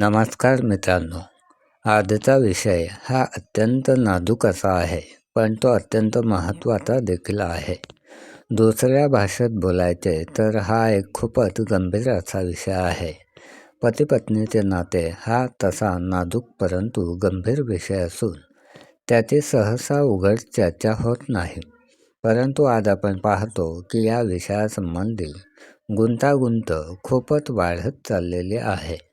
नमस्कार मित्रांनो आजचा विषय हा अत्यंत नाजूक असा आहे पण तो अत्यंत महत्त्वाचा देखील आहे. दुसऱ्या भाषेत बोलायचे तर हा एक खूपच गंभीर असा विषय आहे. पती पत्नीचे नाते हा तसा नाजूक परंतु गंभीर विषय असून त्याची सहसा उघड चर्चा होत नाही. परंतु आज आपण पाहतो की या विषयासंबंधी गुंतागुंत खूपच वाढत चाललेली आहे.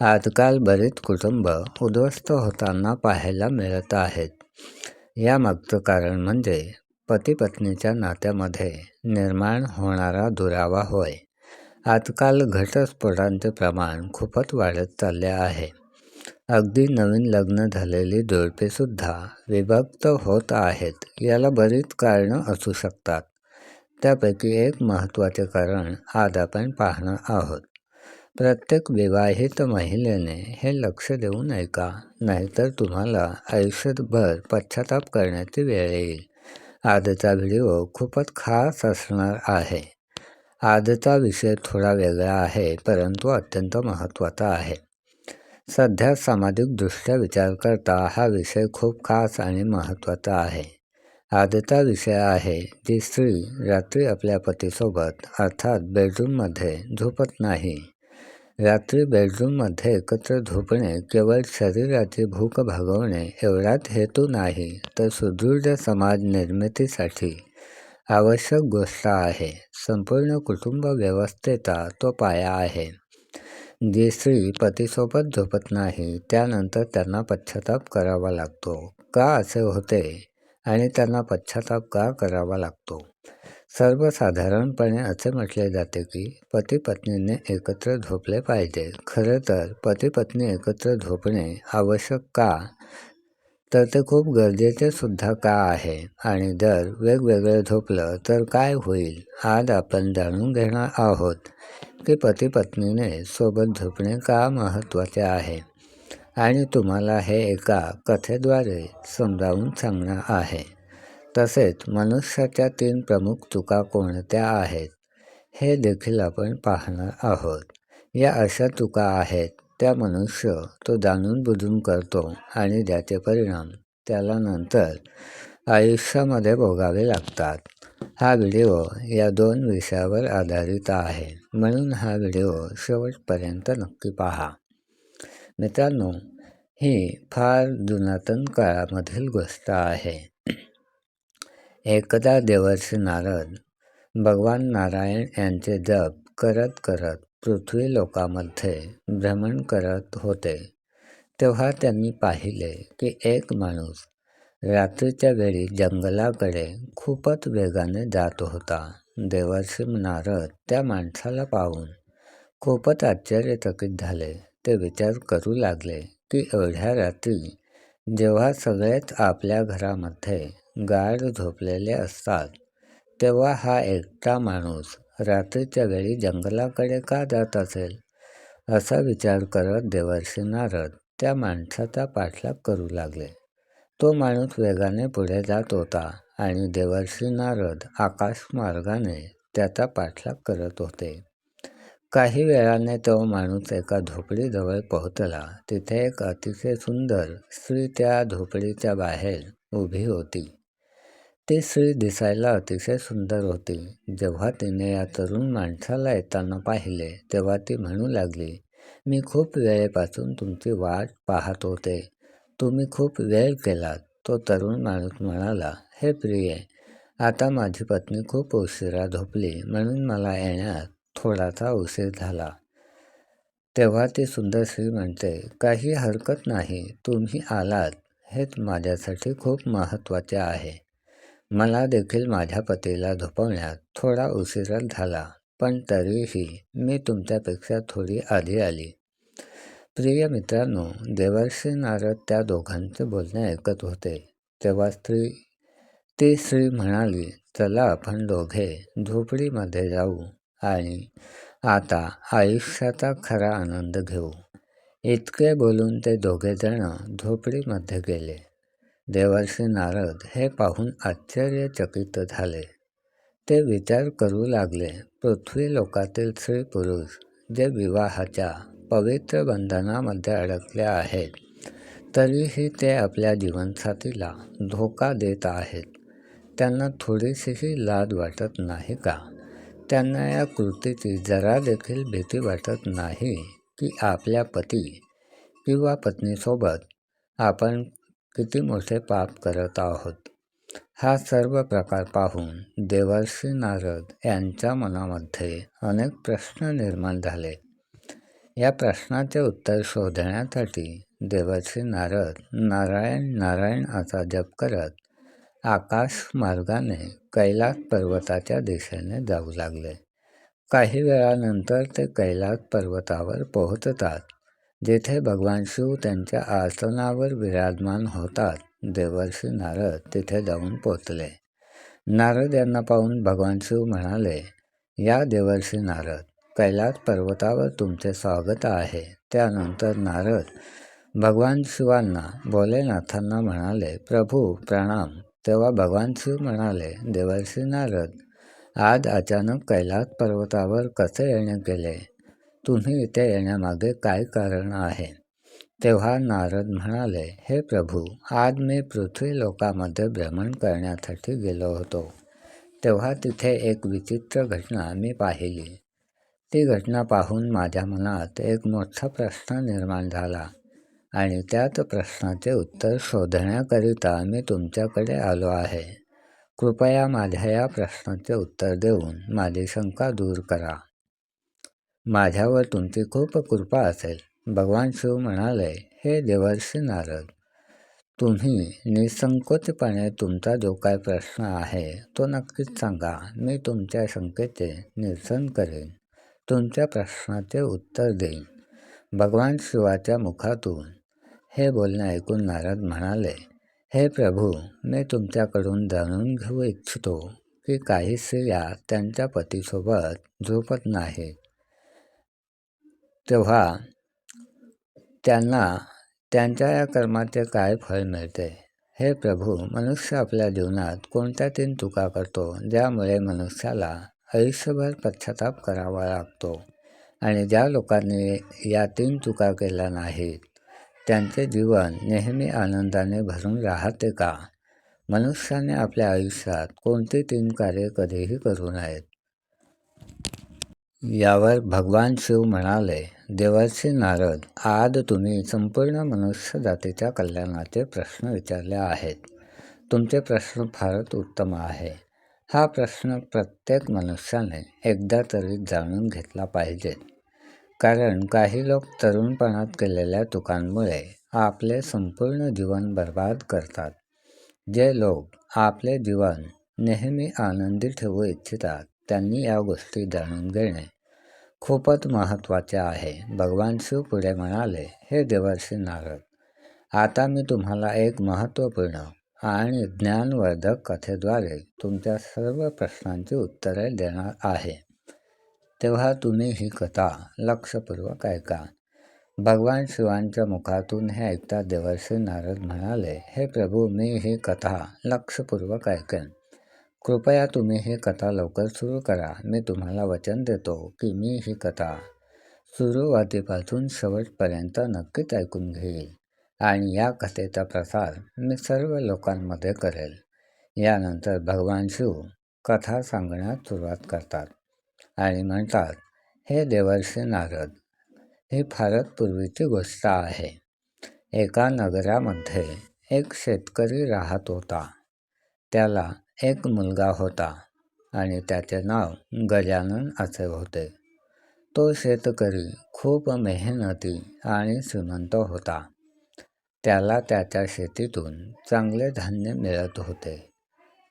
आजकाल बरीच कुटुंब उद्ध्वस्त होताना पाहायला मिळत आहेत. यामागचं कारण म्हणजे पती पत्नीच्या नात्यामध्ये निर्माण होणारा दुरावा होय. आजकाल घटस्फोटांचे प्रमाण खूपच वाढत चालले आहे. अगदी नवीन लग्न झालेली जोडपेसुद्धा विभक्त होत आहेत. याला बरीच कारणं असू शकतात. त्यापैकी एक महत्त्वाचे कारण आज आपण पाहणार आहोत. प्रत्येक विवाहित महिलेने हे लक्ष देऊन ऐका नाहीतर तुम्हाला आयुष्यभर पश्चाताप करण्याची वेळ येईल. आजचा व्हिडिओ खूपच खास असणार आहे. आजचा विषय थोडा वेगळा आहे परंतु अत्यंत महत्त्वाचा आहे. सध्या सामाजिकदृष्ट्या विचार करता हा विषय खूप खास आणि महत्त्वाचा आहे. आजचा विषय आहे जी स्त्री रात्री आपल्या पतीसोबत अर्थात बेडरूममध्ये झोपत नाही. रात्री बेडरूममध्ये एकत्र झोपणे केवळ शरीराची भूक भागवणे एवढाच हेतू नाही तर सुदृढ समाज निर्मितीसाठी आवश्यक गोष्ट आहे. संपूर्ण कुटुंब व्यवस्थेचा तो पाया आहे. जी स्त्री पतीसोबत झोपत नाही त्यानंतर त्यांना पश्चाताप करावा लागतो. का असे होते? आणि त्यांना पश्चाताप का करावा लागतो? सर्वसाधारणपणे असे म्हटले जाते की पती पत्नीने एकत्र झोपले पाहिजे. खरं तर पती पत्नी एकत्र झोपणे आवश्यक का? तर ते खूप गरजेचे सुद्धा का आहे? आणि जर वेगवेगळं झोपलं तर काय होईल? आज आपण जाणून घेणार आहोत की पती पत्नीने सोबत झोपणे का महत्त्वाचे आहे? आणि तुम्हाला हे एका कथेद्वारे समजावून सांगणार आहे. तसेच मनुष्याच्या तीन प्रमुख चुका कोणत्या आहेत हे देखील आपण पाहणार आहोत. या अशा चुका आहेत त्या मनुष्य तो जाणून बुजून करतो आणि ज्याचे परिणाम त्याला नंतर आयुष्यामध्ये भोगावे लागतात. हा व्हिडिओ या दोन विषयावर आधारित आहे म्हणून हा व्हिडिओ शेवटपर्यंत नक्की पहा. मित्रांनो ही फार जुनातन काळामधील गोष्ट आहे. एकदा देवर्षी नारद भगवान नारायण यांचे जप करत करत पृथ्वी लोकामध्ये भ्रमण करत होते. तेव्हा त्यांनी पाहिले की एक माणूस रात्रीच्या वेळी जंगलाकडे खूपच वेगाने जात होता. देवर्षी नारद त्या माणसाला पाहून खूपच आश्चर्यचकित झाले. ते विचार करू लागले की एवढ्या रात्री जेव्हा सगळेच आपल्या घरामध्ये गाढ झोपलेले असतात. तेव्हा हा एकटा माणूस रात्रीच्या वेळी जंगलाकडे का जात असेल? असा विचार करत देवर्षी नारद त्या माणसाचा पाठलाग करू लागले. तो माणूस वेगाने पुढे जात होता आणि देवर्षी नारद आकाशमार्गाने त्याचा पाठलाग करत होते. काही वेळाने तो माणूस एका झोपडीजवळ पोहोचला. तिथे एक अतिशय सुंदर स्त्री त्या झोपडीच्या बाहेर उभी होती. ती स्त्री दिसायला अतिशय सुंदर होती. जेव्हा तिने या तरुण माणसाला येताना पाहिले तेव्हा ती म्हणू लागली मी खूप वेळेपासून तुमची वाट पाहत होते. तुम्ही खूप वेळ केलात तो तरुण माणूस म्हणाला हे प्रिय आता माझी पत्नी खूप उशिरा झोपली म्हणून मला येण्यात थोडासा उशीर झाला. तेव्हा ती सुंदर स्त्री म्हणते काही हरकत नाही तुम्ही आलात. हेच माझ्यासाठी खूप महत्त्वाचे आहे. मला देखील माझ्या पतीला झोपवण्यात थोडा उशीरच झाला पण तरीही मी तुमच्यापेक्षा थोडी आधी आली. प्रिय मित्रांनो देवर्षी नारद त्या दोघांचे बोलणे ऐकत होते. तेव्हा स्त्री ती स्त्री म्हणाली चला आपण दोघे झोपडीमध्ये जाऊ आणि आता आयुष्याचा खरा आनंद घेऊ. इतके बोलून ते दोघेजण झोपडीमध्ये गेले. देवर्षी नारद हे पाहून आश्चर्यचकित झाले. ते विचार करू लागले पृथ्वी लोकातील स्त्री पुरुष जे विवाहाच्या पवित्र बंधनामध्ये अडकले आहेत तरीही ते आपल्या जीवनसाथीला धोका देत आहेत. त्यांना थोडीशीही लाज वाटत नाही का? त्यांना या कृतीची जरा देखील भीती वाटत नाही की आपल्या पती किंवा पत्नीसोबत आपण किती मोठे पाप करत आहोत. हा सर्व प्रकार पाहून देवर्षी नारद यांच्या मनामध्ये अनेक प्रश्न निर्माण झाले. या प्रश्नाचे उत्तर शोधण्यासाठी देवर्षी नारद नारायण नारायण असा जप करत आकाश मार्गाने कैलास पर्वताच्या दिशेने जाऊ लागले. काही वेळानंतर ते कैलास पर्वतावर पोहोचतात. जिथे भगवान शिव त्यांच्या आसनावर विराजमान होतात देवर्षी नारद तिथे जाऊन पोचले. नारद यांना पाहून भगवान शिव म्हणाले या देवर्षी नारद कैलास पर्वतावर तुमचे स्वागत आहे. त्यानंतर नारद भगवान शिवांना भोलेनाथांना म्हणाले प्रभू प्रणाम. तेव्हा भगवान शिव म्हणाले देवर्षी नारद आज अचानक कैलास पर्वतावर कसे येणे केले तुम्ही इथे येण्यामागे काय कारण आहे? तेव्हा नारद म्हणाले हे प्रभू आज मी पृथ्वी लोकामध्ये भ्रमण करण्यासाठी गेलो होतो. तेव्हा तिथे एक विचित्र घटना मी पाहिली. ती घटना पाहून माझ्या मनात एक मोठा प्रश्न निर्माण झाला आणि त्याच प्रश्नाचे उत्तर शोधण्याकरिता मी तुमच्याकडे आलो आहे. कृपया माझ्या या प्रश्नाचे उत्तर देऊन माझी शंका दूर करा. माझ्यावर तुमची खूप कृपा असेल. भगवान शिव म्हणाले हे देवर्षी नारद तुम्ही निसंकोचपणे तुमचा जो काय प्रश्न आहे तो नक्कीच सांगा. मी तुमच्या शंकेचे निरसन करेन. तुमच्या प्रश्नाचे उत्तर देईन. भगवान शिवाच्या मुखातून हे बोलणे ऐकून नारद म्हणाले हे प्रभू मी तुमच्याकडून जाणून घेऊ इच्छितो की काही स्त्रिया त्यांच्या पतीसोबत झोपत नाहीत. तेव्हा त्यांना त्यांच्या या कर्माचे काय फळ मिळते? हे प्रभू मनुष्य आपल्या जीवनात कोणत्या तीन चुका करतो? ज्यामुळे मनुष्याला आयुष्यभर पश्चाताप करावा लागतो. आणि ज्या लोकांनी या तीन चुका केल्या नाहीत त्यांचे जीवन नेहमी आनंदाने भरून राहते का? मनुष्याने आपल्या आयुष्यात कोणती तीन कार्य कधीही करू नयेत. यावर भगवान शिव म्हणाले देवाचे नारद आज तुम्ही संपूर्ण मनुष्य जातीच्या कल्याणाचे प्रश्न विचारले आहेत. तुमचे प्रश्न फारच उत्तम आहे. हा प्रश्न प्रत्येक मनुष्याने एकदा तरी जाणून घेतला पाहिजे. कारण काही लोक तरुणपणात केलेल्या चुकांमुळे आपले संपूर्ण जीवन बर्बाद करतात. जे लोक आपले जीवन नेहमी आनंदी ठेवू इच्छितात त्यांनी या गोष्टी जाणून घेणे खूपच महत्त्वाचे आहे. भगवान शिव पुढे म्हणाले हे देवर्षी नारद आता मी तुम्हाला एक महत्त्वपूर्ण आणि ज्ञानवर्धक कथेद्वारे तुमच्या सर्व प्रश्नांची उत्तरे देणार आहे. तेव्हा तुम्ही ही कथा लक्षपूर्वक ऐका. भगवान शिवांच्या मुखातून हे ऐकता देवर्षी नारद म्हणाले हे प्रभू मी ही कथा लक्षपूर्वक ऐकेन. कृपया तुम्ही ही कथा लवकर सुरू करा. मी तुम्हाला वचन देतो की मी ही कथा सुरुवातीपासून शेवटपर्यंत नक्कीच ऐकून घेईल आणि या कथेचा प्रसार मी सर्व लोकांमध्ये करेल. यानंतर भगवान शिव कथा सांगण्यास सुरुवात करतात आणि म्हणतात हे देवर्षी नारद ही फारच पूर्वीची गोष्ट आहे. एका नगरामध्ये एक शेतकरी राहत होता. त्याला एक मुलगा होता आणि त्याचे नाव गजानन असे होते. तो शेतकरी खूप मेहनती आणि श्रीमंत होता. त्याला त्याच्या शेतीतून चांगले धान्य मिळत होते.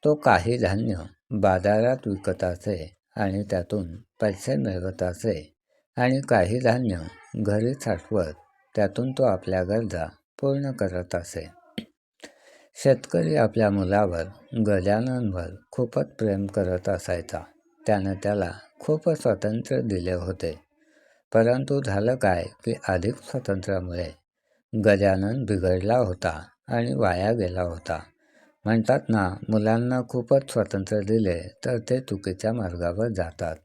तो काही धान्य बाजारात विकत असे आणि त्यातून पैसे मिळवत असे आणि काही धान्य घरी साठवत त्यातून तो आपल्या गरजा पूर्ण करत असे. शेतकरी आपल्या मुलावर गजाननवर खूपच प्रेम करत असायचा. त्यानं त्याला खूप स्वातंत्र्य दिले होते. परंतु झालं काय की अधिक स्वातंत्र्यामुळे गजानन बिघडला होता आणि वाया गेला होता. म्हणतात ना मुलांना खूपच स्वातंत्र्य दिले तर ते चुकीच्या मार्गावर जातात.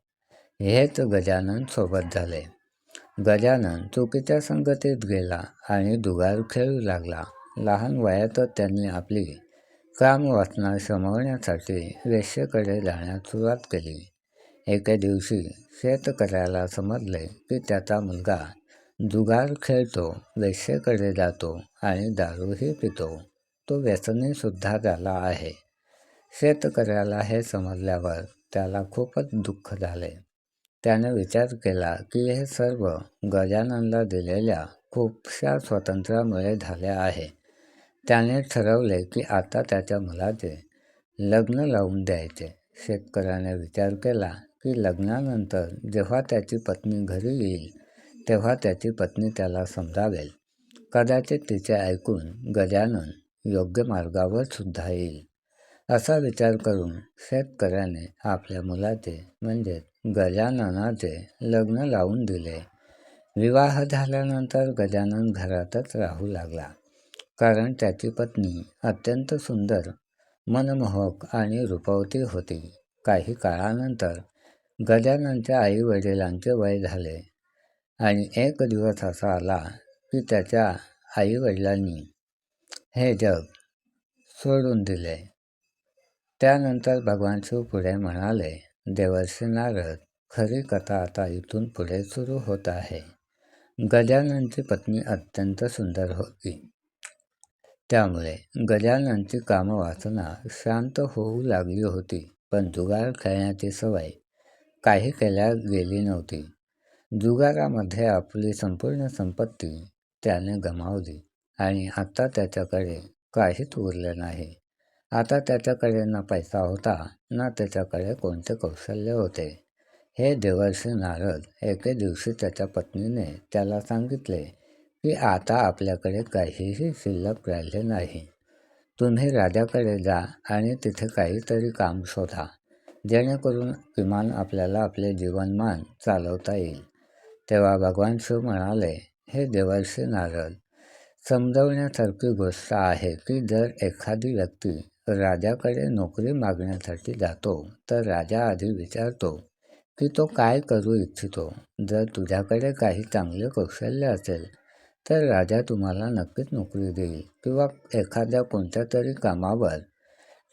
हेच गजानन सोबत झाले. गजानन चुकीच्या संगतीत गेला आणि दुगार खेळू लागला. लहान वयातच त्यांनी आपली कामवासना शमवण्यासाठी वेश्येकडे जाण्यास सुरुवात केली. एके दिवशी शेतकऱ्याला समजले की त्याचा मुलगा जुगार खेळतो वेश्येकडे जातो आणि दारूही पितो. तो व्यसनीसुद्धा झाला आहे. शेतकऱ्याला हे समजल्यावर त्याला खूपच दुःख झाले. त्याने विचार केला की हे सर्व गजाननला दिलेल्या खूपशा स्वातंत्र्यामुळे झाले आहे. त्याने ठरवले की आता त्याच्या मुलाचे लग्न लावून द्यायचे. शेतकऱ्याने विचार केला की लग्नानंतर जेव्हा त्याची पत्नी घरी येईल तेव्हा त्याची पत्नी त्याला समजावेल. कदाचित तिचे ऐकून गजानन योग्य मार्गावर सुद्धा येईल. असा विचार करून शेतकऱ्याने आपल्या मुलाचे म्हणजेच गजाननाचे लग्न लावून दिले. विवाह झाल्यानंतर गजानन घरातच राहू लागला. कारण त्याची पत्नी अत्यंत सुंदर मनमोहक आणि रूपवती होती. काही काळानंतर गजाननच्या आई वडिलांचे वय झाले आणि एक दिवस असा आला की त्याच्या आईवडिलांनी हे जग सोडून दिले. त्यानंतर भगवान शिव पुढे म्हणाले देवर्षी नारद खरी कथा आता इथून पुढे सुरू होत आहे. गजाननची पत्नी अत्यंत सुंदर होती. त्यामुळे गजाननची कामवासना शांत होऊ लागली होती पण जुगार खेळण्याची सवय काही केल्या गेली नव्हती. जुगारामध्ये आपली संपूर्ण संपत्ती त्याने गमावली आणि आता त्याच्याकडे काहीच उरले नाही. आता त्याच्याकडे ना पैसा होता ना त्याच्याकडे कोणते कौशल्य होते. हे देवर्षी नारद एके दिवशी त्याच्या पत्नीने त्याला सांगितले की आता आपल्याकडे काहीही शिल्लक राहिले नाही. तुम्ही राजाकडे जा आणि तिथे काहीतरी काम शोधा जेणेकरून किमान आपल्याला आपले जीवनमान चालवता येईल. तेव्हा भगवान शिव म्हणाले हे देवर्षी नारद समजवण्यासारखी गोष्ट आहे की जर एखादी व्यक्ती राजाकडे नोकरी मागण्यासाठी जातो तर राजा आधी विचारतो की तो काय करू इच्छितो. जर तुझ्याकडे काही चांगले कौशल्य असेल तर राजा तुम्हाला नक्कीच नोकरी देईल किंवा एखाद्या कोणत्या तरी कामावर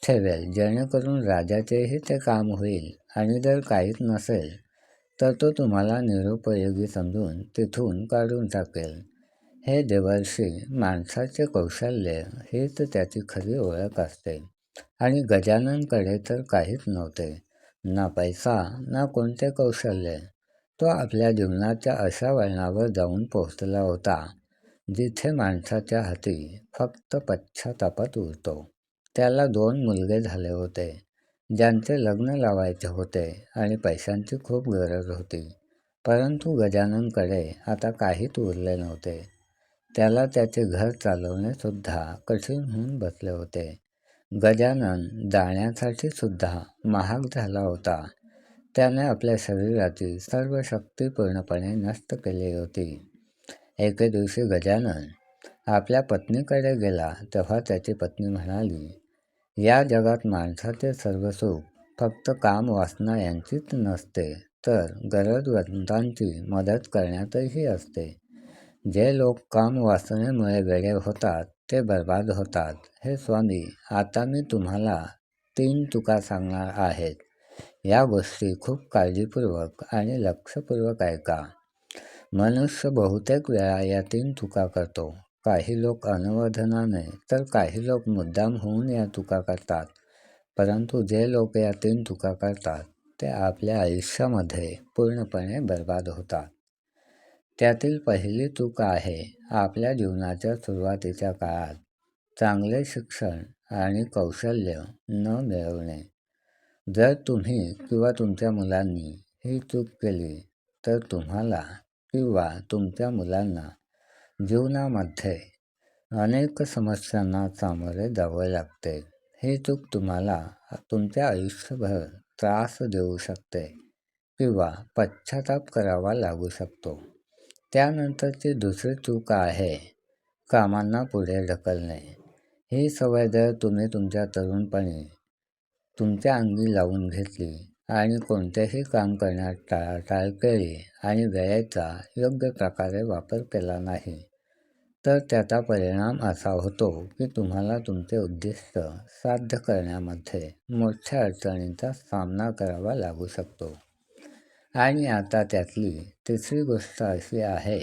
ठेवेल जेणेकरून राजाचेही ते काम होईल आणि जर काहीच नसेल तर तो तुम्हाला निरुपयोगी समजून तिथून काढून टाकेल. हे देवर्षी माणसाचे कौशल्य हीच त्याची खरी ओळख असते आणि गजाननकडे तर काहीच नव्हते ना पैसा ना कोणते कौशल्य. तो आपल्या जीवनाच्या अशा वळणावर जाऊन पोहोचला होता. जिथे माणसाच्या हाती फक्त पश्चातापात उरतो. त्याला दोन मुलगे झाले होते. ज्यांचे लग्न लावायचे होते आणि पैशांची खूप गरज होती. परंतु गजाननकडे आता काहीच उरले नव्हते. त्याला त्याचे घर चालवणेसुद्धा कठीण होऊन बसले होते. गजानन जाण्यासाठी सुद्धा महाग झाला होता. त्याने आपल्या शरीराची सर्व शक्ती पूर्णपणे नष्ट केली होती. एके दिवशी गजानन आपल्या पत्नीकडे गेला तेव्हा त्याची पत्नी म्हणाली या जगात माणसाचे सर्व सुख फक्त काम वासना यांचीच नसते तर गरजवंतांची मदत करण्यातही असते. जे लोक काम वासनेमुळे वेळे होतात ते बर्बाद होतात. हे स्वामी आता मी तुम्हाला तीन चुका सांगणार आहेत. या गोष्टी खूप काळजीपूर्वक आणि लक्षपूर्वक ऐका. मनुष्य बहुतेक वेळा या तीन चुका करतो. काही लोक अनुवधनाने तर काही लोक मुद्दाम होऊन या चुका करतात. परंतु जे लोक या तीन चुका करतात ते आपल्या आयुष्यामध्ये पूर्णपणे बर्बाद होतात. त्यातील पहिली चूक आहे आपल्या जीवनाच्या सुरुवातीच्या काळात. चांगले शिक्षण आणि कौशल्य न मिळवणे. जर तुम्ही किंवा तुमच्या मुलांनी ही चूक केली तर तुम्हाला किंवा तुमच्या मुलांना जीवनामध्ये अनेक समस्यांना सामोरे जावे लागते. हे चूक तुम्हाला तुमच्या आयुष्यभर त्रास देऊ शकते किंवा पश्चाताप करावा लागू शकतो. त्यानंतरची दुसरी चूक आहे कामांना पुढे ढकलणे. ही सवय जर तुम्ही तुमच्या तरुणपणी तुमच्या अंगी लावून घेतली आणि कोणतेही काम करण्यात टाळाटाळ केली आणि वेळेचा योग्य प्रकारे वापर केला नाही. तर त्याचा परिणाम असा होतो की तुम्हाला तुमचे उद्दिष्ट साध्य करण्यामध्ये मोठ्या अडचणींचा सामना करावा लागू शकतो. आणि आता त्यातली तिसरी गोष्ट अशी आहे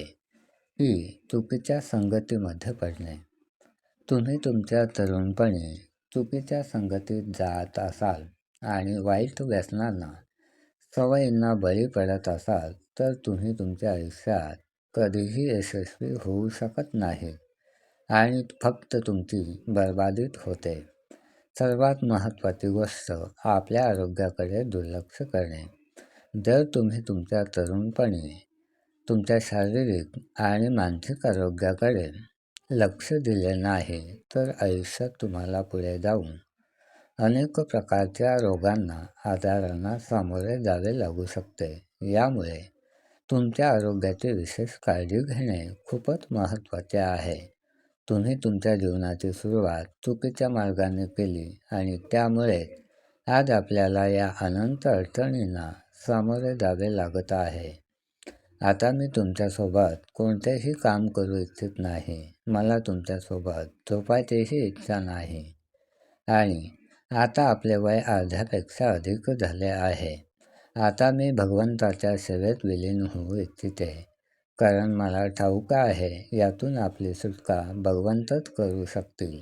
की चुकीच्या संगतीमध्ये पडणे. तुम्ही तुमच्या तरुणपणी चुकीच्या संगतीत जात असाल आणि वाईट व्यसनांना सवयींना बळी पडत असाल तर तुम्ही तुमच्या आयुष्यात कधीही यशस्वी होऊ शकत नाही. आणि फक्त तुमची बर्बादीत होते. सर्वात महत्त्वाची गोष्ट आपल्या आरोग्याकडे दुर्लक्ष करणे. जर तुम्ही तुमच्या तरुणपणी तुमच्या शारीरिक आणि मानसिक आरोग्याकडे लक्ष दिले नाही तर आयुष्यात तुम्हाला पुढे जाऊन अनेक प्रकारच्या रोगांना आजारांना सामोरे जावे लागू शकते. यामुळे तुमच्या आरोग्याची विशेष काळजी घेणे खूपच महत्त्वाचे आहे. तुम्ही तुमच्या जीवनाची सुरुवात चुकीच्या मार्गाने केली आणि त्यामुळे आज आपल्याला या अनंत अडचणींना सामोरे जावे लागत आहे. आता मी तुमच्यासोबत कोणतेही काम करू इच्छित नाही. मला तुमच्यासोबत झोपायचीही इच्छा नाही. आणि आता आपले वय अर्ध्यापेक्षा अधिक झाले आहे. आता मी भगवंताच्या सेवेत विलीन होऊ इच्छिते. कारण मला ठाऊक आहे यातून आपली सुटका भगवंतच करू शकतील.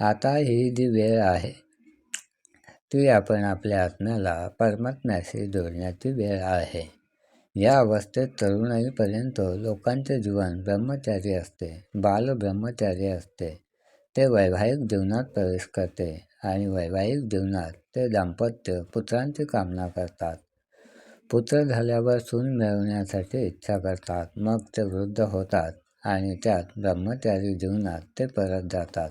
आता ही जी वेळ आहे ती आपण आपल्या आत्म्याला परमात्म्याशी जोडण्याची वेळ आहे. या अवस्थेत तरुणाईपर्यंत लोकांचे जीवन ब्रह्मचारी असते बाल ब्रह्मचारी असते. ते वैवाहिक जीवनात प्रवेश करते. आणि वैवाहिक जीवनात ते दाम्पत्य पुत्रांची कामना करतात. पुत्र झाल्यावर सून मिळवण्यासाठी इच्छा करतात. मग ते वृद्ध होतात आणि त्यात ब्रह्मचारी जीवनात ते परत जातात.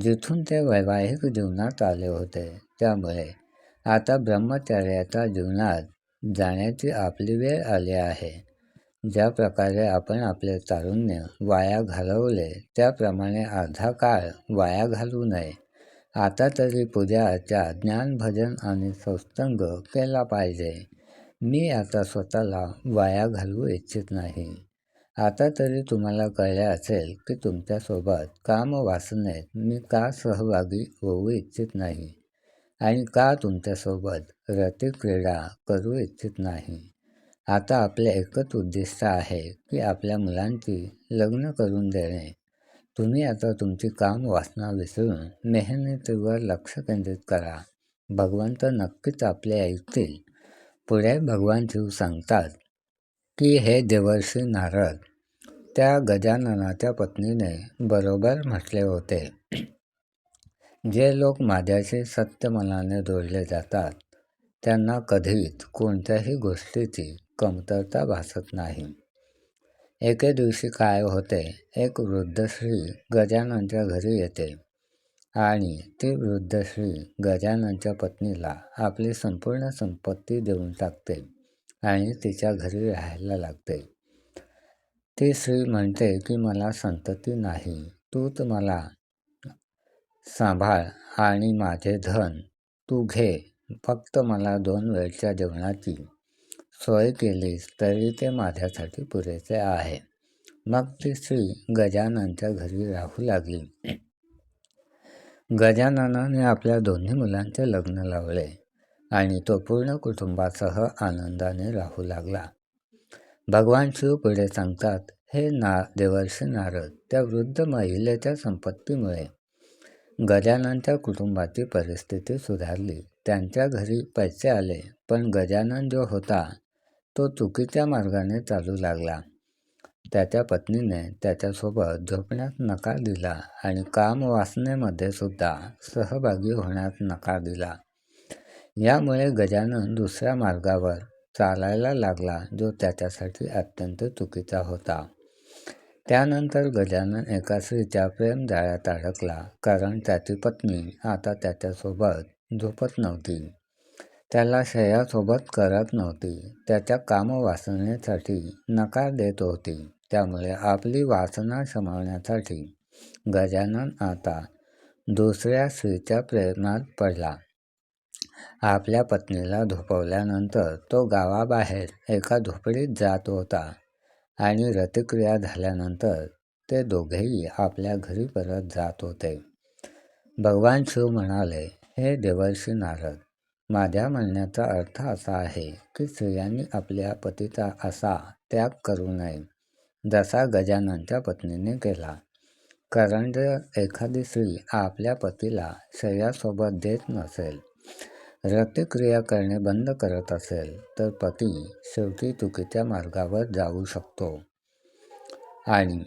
जिथून ते वैवाहिक जीवनात आले होते. त्यामुळे आता ब्रह्मचार्याच्या जीवनात जाण्याची आपली वेळ आली आहे. ज्या प्रकारे आपण आपले तारुण्य वाया घालवले त्याप्रमाणे अर्धा काळ वाया घालवू नये. आता तरी पूजा अर्चा ज्ञान भजन आणि सत्संग केला पाहिजे. मी आता स्वतःला वाया घालवू इच्छित नाही. आता तरी तुम्हाला कळले असेल की तुमच्यासोबत काम वासनेत मी का सहभागी होऊ इच्छित नाही आणि का तुमच्यासोबत रतिक्रीडा करू इच्छित नाही. आता आपले एकच उद्दिष्ट आहे की आपल्या मुलांची लग्न करून देणे. तुम्ही आता तुमची काम वासना विसरून मेहनतीवर लक्ष केंद्रित करा. भगवंत नक्कीच आपले ऐकतील. पुढे भगवान शिव सांगतात की हे देवर्षी नारद त्या गजाननाच्या पत्नीने बरोबर म्हटले होते. जे लोक माझ्याशी सत्य मनाने जोडले जातात त्यांना कधीच कोणत्याही गोष्टीची कमतरता भासत नाही. एके दिवशी काय होते? एक वृद्ध श्री गजाननच्या घरी येते आणि ती वृद्ध श्री गजाननच्या पत्नीला आपली संपूर्ण संपत्ती देऊन टाकते आणि तिच्या घरी राहायला लागते. ती श्री म्हणते की मला संतती नाही. तूच मला सांभाळ आणि माझे धन तू घे. फक्त मला दोन वेळच्या जेवणाची सोय केलीस तरी ते माझ्यासाठी पुरेसे आहे. मग ती श्री गजाननच्या घरी राहू लागली. गजाननाने आपल्या दोन्ही मुलांचे लग्न लावले आणि तो पूर्ण कुटुंबासह आनंदाने राहू लागला. भगवान शिव पुढे सांगतात हे ना देवर्षी नारद त्या वृद्ध महिलेच्या संपत्तीमुळे. गजाननच्या कुटुंबाची परिस्थिती सुधारली. त्यांच्या घरी पैसे आले पण गजानन जो होता तो चुकीच्या मार्गाने चालू लागला. त्याच्या पत्नीने त्याच्यासोबत झोपण्यास नकार दिला आणि काम वासनेमध्ये सुद्धा सहभागी होण्यास नकार दिला. यामुळे गजानन दुसऱ्या मार्गावर चालायला लागला जो त्याच्यासाठी अत्यंत चुकीचा होता. त्यानंतर गजानन एका स्त्रीच्या प्रेम जाळ्यात अडकला कारण त्याची पत्नी आता त्याच्यासोबत झोपत नव्हती. त्याला शयासोबत करत नव्हती. त्याच्या कामवासनेसाठी नकार देत होती. त्यामुळे आपली वासना शमवण्यासाठी गजानन आता दुसऱ्या स्त्रीच्या प्रेरणात पडला. आपल्या पत्नीला झोपवल्यानंतर तो गावाबाहेर एका झोपडीत जात होता आणि रतिक्रिया झाल्यानंतर ते दोघेही आपल्या घरी परत जात होते. भगवान शिव म्हणाले हे देवर्षी नारद माझ्या म्हणण्याचा अर्थ असा आहे की स्त्रियांनी आपल्या पतीचा असा त्याग करू नये जसा गजाननच्या पत्नीने केला. कारण जर एखादी स्त्री आपल्या पतीला शरीरासोबत देत नसेल रक्तक्रिया करणे बंद करत असेल तर पती शेवटी चुकीच्या मार्गावर जाऊ शकतो. आणि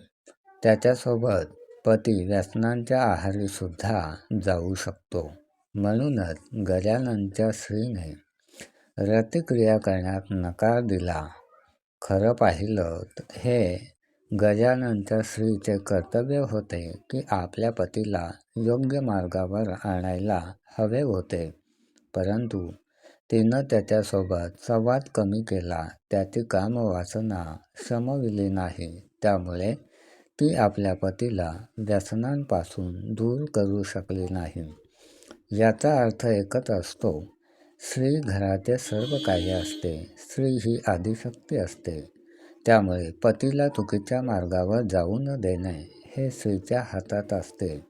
त्याच्यासोबत पती व्यसनांच्या आहारीसुद्धा जाऊ शकतो. म्हणूनच गजाननच्या स्त्रीने रतिक्रिया करण्यात नकार दिला. खरं पाहिलं हे गजाननच्या स्त्रीचे कर्तव्य होते की आपल्या पतीला योग्य मार्गावर आणायला हवे होते. परंतु तिनं त्याच्यासोबत संवाद कमी केला. त्याची कामवासना समविली नाही. त्यामुळे ती आपल्या पतीला व्यसनांपासून दूर करू शकली नाही. याचा अर्थ एकच असतो. स्त्री घराचे सर्व कार्य असते. स्त्री ही आदिशक्ती असते. त्यामुळे पतीला चुकीच्या मार्गावर जाऊ न देणे हे स्त्रीच्या हातात असते.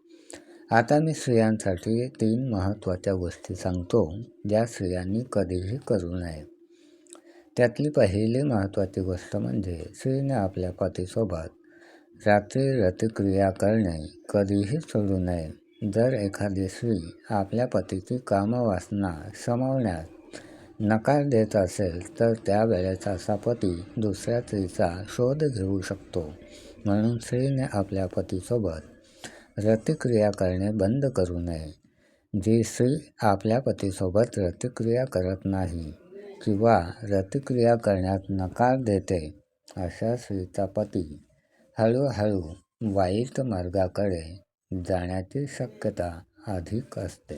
आता मी स्त्रियांसाठी तीन महत्त्वाच्या गोष्टी सांगतो ज्या स्त्रियांनी कधीही करू नये. त्यातली पहिली महत्त्वाची गोष्ट म्हणजे स्त्रीने आपल्या पतीसोबत रात्री रतिक्रिया करणे कधीही सोडू नये. जर एखादी स्त्री आपल्या पतीची कामवासना शमवण्यास नकार देत असेल तर त्यावेळेस असा पती दुसऱ्या स्त्रीचा शोध घेऊ शकतो. म्हणून स्त्रीने आपल्या पतीसोबत रतिक्रिया करणे बंद करू नये. जी स्त्री आपल्या पतीसोबत रतिक्रिया करत नाही किंवा रतिक्रिया करण्यात नकार देते अशा स्त्रीचा पती हळूहळू वाईट मार्गाकडे जाण्याची शक्यता अधिक असते.